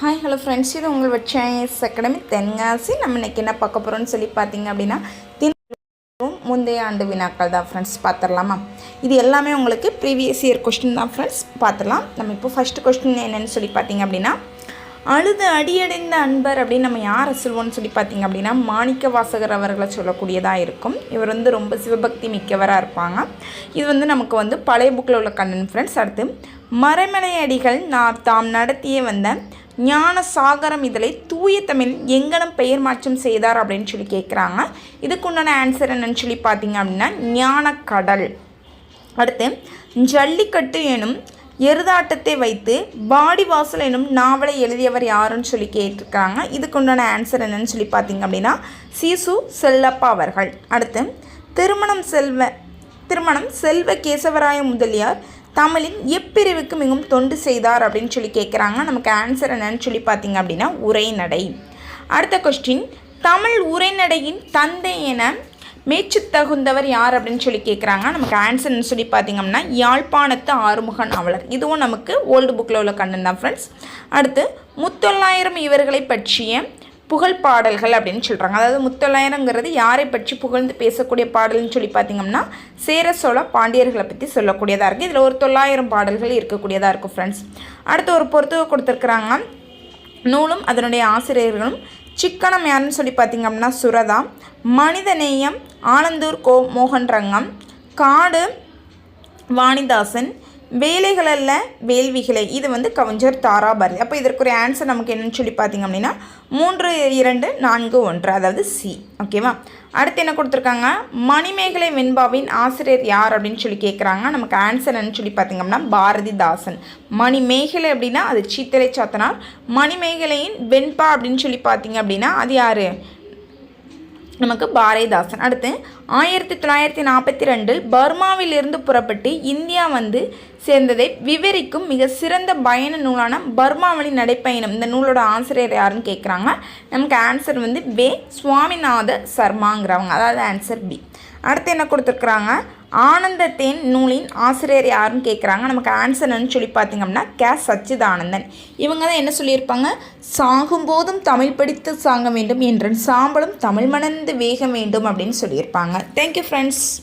Hi hello friends இது உங்கள் வச்சைஸ் academy Tenkasi. நம்ம இன்னைக்கு என்ன பார்க்க போகிறோம்னு சொல்லி பார்த்தீங்க அப்படின்னா முந்தைய ஆண்டு வினாக்கள் தான் ஃப்ரெண்ட்ஸ் பார்த்துடலாமா? இது எல்லாமே உங்களுக்கு ப்ரீவியஸ் இயர் கொஸ்டின் தான் ஃப்ரெண்ட்ஸ் பார்த்துடலாம். நம்ம இப்போ ஃபஸ்ட்டு கொஸ்டின் என்னென்னு சொல்லி பார்த்தீங்க அப்படின்னா அழுது அடியடைந்த அன்பர் அப்படின்னு நம்ம யாரை சொல்வோம்னு சொல்லி பார்த்தீங்க அப்படின்னா மாணிக்க வாசகர் அவர்களை சொல்லக்கூடியதாக இருக்கும். இவர் வந்து ரொம்ப சிவபக்தி மிக்கவராக இருப்பாங்க. இது வந்து நமக்கு வந்து பழைய புக்கில் உள்ள கண்ணன் ஃப்ரெண்ட்ஸ் அடுத்து மறைமலை அடிகள் நான் தாம் நடத்தியே வந்த ஞான சாகரம் இதழை தூய தமிழ் எங்கனம் பெயர் மாற்றம் செய்தார் அப்படின்னு சொல்லி கேட்குறாங்க இதுக்குண்டான ஆன்சர் என்னன்னு சொல்லி பார்த்தீங்க அப்படின்னா ஞானக்கடல். அடுத்து ஜல்லிக்கட்டு எனும் எருதாட்டத்தை வைத்து பாடிவாசல் எனும் நாவலை எழுதியவர் யாருன்னு சொல்லி கேட்டிருக்காங்க. இதுக்குண்டான ஆன்சர் என்னன்னு சொல்லி பார்த்தீங்க அப்படின்னா சீசு செல்லப்பா அவர்கள். அடுத்து திருமணம் செல்வ திருமணம் செல்வ கேசவராய முதலியார் தமிழின் எப்பிரிவுக்கு மிகவும் தொண்டு செய்தார் அப்படின்னு சொல்லி கேட்குறாங்க நமக்கு ஆன்சர் என்னன்னு சொல்லி பார்த்தீங்க அப்படின்னா உரைநடை. அடுத்த கொஸ்டின் தமிழ் உரைநடையின் தந்தை என மேய்ச்சி தகுந்தவர் யார் அப்படின்னு சொல்லி கேட்குறாங்க நமக்கு ஆன்சர்னு சொல்லி பார்த்தீங்கன்னா யாழ்ப்பாணத்து ஆறுமுக நாவலர் இதுவும் நமக்கு ஓல்டு புக்கில் உள்ள கண்ணன் தான் ஃப்ரெண்ட்ஸ் அடுத்து முத்தொள்ளாயிரம் இவர்களை பற்றிய புகழ் பாடல்கள் அப்படின்னு சொல்கிறாங்க அதாவது முத்தொள்ளாயிரங்கிறது யாரை பற்றி புகழ்ந்து பேசக்கூடிய பாடல்னு சொல்லி பார்த்திங்கம்னா சேர சோழ பாண்டியர்களை பற்றி சொல்லக்கூடியதாக இருக்குது இதில் ஒரு தொள்ளாயிரம் பாடல்கள் இருக்கக்கூடியதாக இருக்கும் ஃப்ரெண்ட்ஸ் அடுத்து ஒரு பொறுத்துக கொடுத்துருக்குறாங்க. நூலும் அதனுடைய ஆசிரியர்களும் சிக்கனம் யாருன்னு சொல்லி பார்த்தீங்க அப்படின்னா சுரதா மனிதநேயம் ஆலந்தூர் கோ மோகன் ரங்கம் காடு வாணிதாசன் வேலைகளில் வேள்விகளை. இது வந்து கவிஞர் தாராபாரதி அப்போ இதற்குரிய ஆன்சர் நமக்கு என்னன்னு சொல்லி பார்த்தீங்க அப்படின்னா மூன்று இரண்டு நான்கு ஒன்று அதாவது சி ஓகேவா அடுத்து என்ன கொடுத்துருக்காங்க? மணிமேகலை வெண்பாவின் ஆசிரியர் யார் அப்படின்னு சொல்லி கேட்குறாங்க நமக்கு ஆன்சர் என்னன்னு சொல்லி பார்த்தீங்க அப்படின்னா பாரதிதாசன். மணிமேகலை அப்படின்னா அது சித்திரை சாத்தனார். மணிமேகலையின் வெண்பா அப்படின்னு சொல்லி பார்த்தீங்க அப்படின்னா அது யார்? நமக்கு பாரதிதாசன். அடுத்து ஆயிரத்தி தொள்ளாயிரத்தி நாற்பத்தி ரெண்டில் பர்மாவிலிருந்து புறப்பட்டு இந்தியா வந்து சேர்ந்ததை விவரிக்கும் மிக சிறந்த பயண நூலான பர்மாவளி நடைப்பயணம். இந்த நூலோட ஆசிரியர் யாருன்னு கேட்குறாங்க நமக்கு ஆன்சர் வந்து வே. சுவாமிநாத சர்மாங்கிறவங்க. அதாவது ஆன்சர் பி அடுத்து என்ன கொடுத்துருக்குறாங்க? ஆனந்தத்தேன் நூலின் ஆசிரியர் யாருன்னு கேட்குறாங்க நமக்கு ஆன்சர்னு சொல்லி பார்த்தீங்கன்னா கே. சச்சிதானந்தன். இவங்க தான் என்ன சொல்லியிருப்பாங்க? சாகும்போதும் தமிழ் படித்து சாங்க வேண்டும் என்ற சாம்பலும் தமிழ் மணந்து வேக வேண்டும் அப்படின்னு சொல்லியிருப்பாங்க. Thank you friends